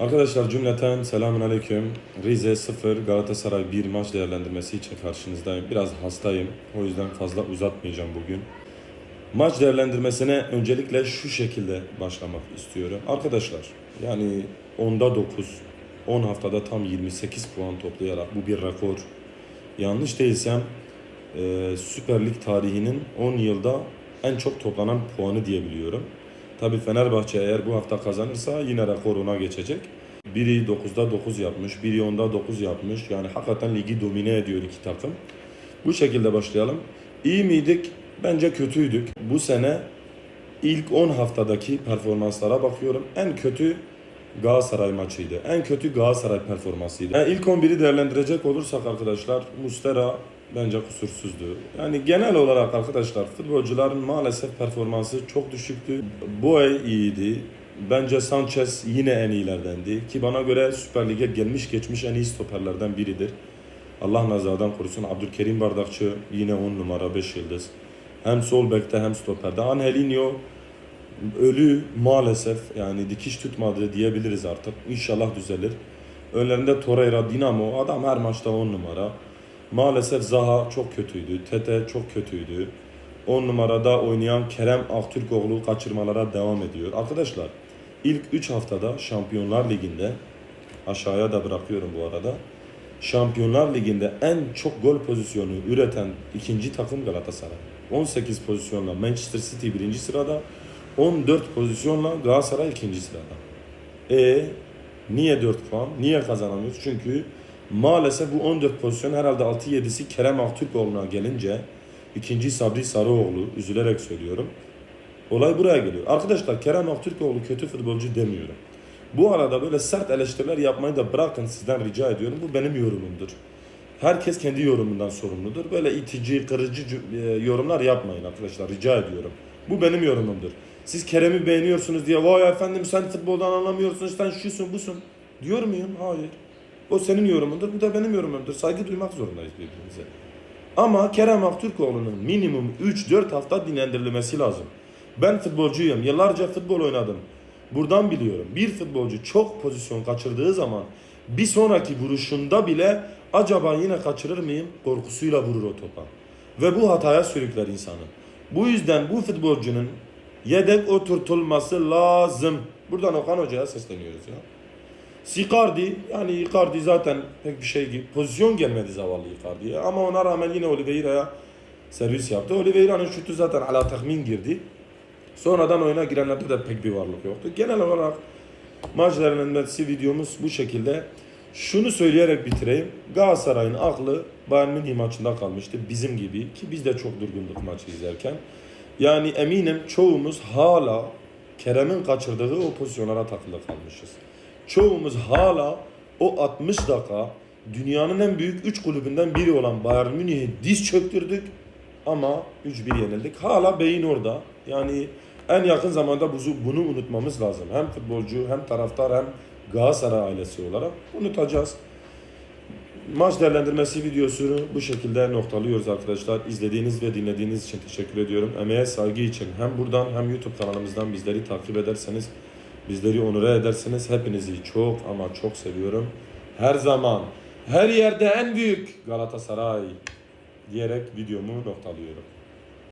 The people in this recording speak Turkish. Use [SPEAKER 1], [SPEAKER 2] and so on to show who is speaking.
[SPEAKER 1] Arkadaşlar cümleten selamun aleyküm. Rize 0 Galatasaray 1 maç değerlendirmesi için karşınızdayım. Biraz hastayım. O yüzden fazla uzatmayacağım bugün. Maç değerlendirmesine öncelikle şu şekilde başlamak istiyorum. Arkadaşlar yani 10'da 9, 10 haftada tam 28 puan toplayarak bu bir rekor. Yanlış değilsem Süper Lig tarihinin 10 yılda en çok toplanan puanı diyebiliyorum. Tabi Fenerbahçe eğer bu hafta kazanırsa yine rekor ona geçecek. Biri 9'da 9 yapmış, biri 10'da 9 yapmış. Yani hakikaten ligi domine ediyor iki takım. Bu şekilde başlayalım. İyi miydik? Bence kötüydük. Bu sene ilk 10 haftadaki performanslara bakıyorum. En kötü Galatasaray maçıydı. En kötü Galatasaray performansıydı. Yani ilk 11'i değerlendirecek olursak arkadaşlar Mustera bence kusursuzdu. Yani genel olarak arkadaşlar futbolcuların maalesef performansı çok düşüktü. Boey iyiydi. Bence Sanchez yine en iyilerdendi. Ki bana göre Süper Lig'e gelmiş geçmiş en iyi stoperlerden biridir. Allah nazardan korusun. Abdülkerim Bardakçı yine 10 numara 5 yıldız. Hem sol bekte hem stoperde. Angelinho ölü maalesef yani dikiş tutmadı diyebiliriz artık. İnşallah düzelir. Önlerinde Torreira, Dinamo adam her maçta 10 numara. Maalesef Zaha çok kötüydü. Tete çok kötüydü. 10 numarada oynayan Kerem Aktürkoğlu kaçırmalara devam ediyor. Arkadaşlar ilk 3 haftada Şampiyonlar Ligi'nde aşağıya da bırakıyorum bu arada. Şampiyonlar Ligi'nde en çok gol pozisyonu üreten ikinci takım Galatasaray. 18 pozisyonla Manchester City birinci sırada, 14 pozisyonla Galatasaray ikinci sırada. E niye 4 puan? Niye kazanamıyoruz? Çünkü maalesef bu 14 pozisyon herhalde 6-7'si Kerem Aktürkoğlu'na gelince ikinci Sabri Sarıoğlu üzülerek söylüyorum. Olay buraya geliyor. Arkadaşlar Kerem Aktürkoğlu kötü futbolcu demiyorum. Bu arada böyle sert eleştiriler yapmayı da bırakın sizden rica ediyorum. Bu benim yorumumdur. Herkes kendi yorumundan sorumludur. Böyle itici, kırıcı e, yorumlar yapmayın arkadaşlar. Rica ediyorum. Bu benim yorumumdur. Siz Kerem'i beğeniyorsunuz diye vay efendim sen futboldan anlamıyorsun, sen şusun busun. Diyor muyum? Hayır. O senin yorumundur, bu da benim yorumumdur. Saygı duymak zorundayız birbirimize. Ama Kerem Aktürkoğlu'nun minimum 3-4 hafta dinlendirilmesi lazım. Ben futbolcuyum. Yıllarca futbol oynadım. Buradan biliyorum. Bir futbolcu çok pozisyon kaçırdığı zaman bir sonraki vuruşunda bile acaba yine kaçırır mıyım korkusuyla vurur o topa. Ve bu hataya sürükler insanı. Bu yüzden bu futbolcunun yedek oturtulması lazım. Buradan Okan Hoca'ya sesleniyoruz ya. Sicardi yani Icardi zaten pek bir şey gibi pozisyon gelmedi zavallı Icardi'ye ama ona rağmen yine Oliveira'ya servis yaptı. Oliveira'nın şutu zaten ala tahmin girdi. Sonradan oyuna girenlerde de pek bir varlık yoktu. Genel olarak maç değerlendirmesi videomuz bu şekilde. Şunu söyleyerek bitireyim. Galatasaray'ın aklı Bayern Münih maçında kalmıştı. Bizim gibi ki biz de çok durgunduk maçı izlerken. Yani eminim çoğumuz hala Kerem'in kaçırdığı o pozisyonlara takılı kalmışız. Çoğumuz hala o 60 dakika dünyanın en büyük 3 kulübünden biri olan Bayern Münih'i diz çöktürdük ama 3-1 yenildik. Hala beyin orada. Yani en yakın zamanda bunu, unutmamız lazım. Hem futbolcu hem taraftar hem Galatasaray ailesi olarak unutacağız. Maç değerlendirmesi videosunu bu şekilde noktalıyoruz arkadaşlar. İzlediğiniz ve dinlediğiniz için teşekkür ediyorum. Emeğe saygı için hem buradan hem YouTube kanalımızdan bizleri takip ederseniz bizleri onure edersiniz. Hepinizi çok ama çok seviyorum. Her zaman her yerde en büyük Galatasaray diyerek videomu noktalıyorum.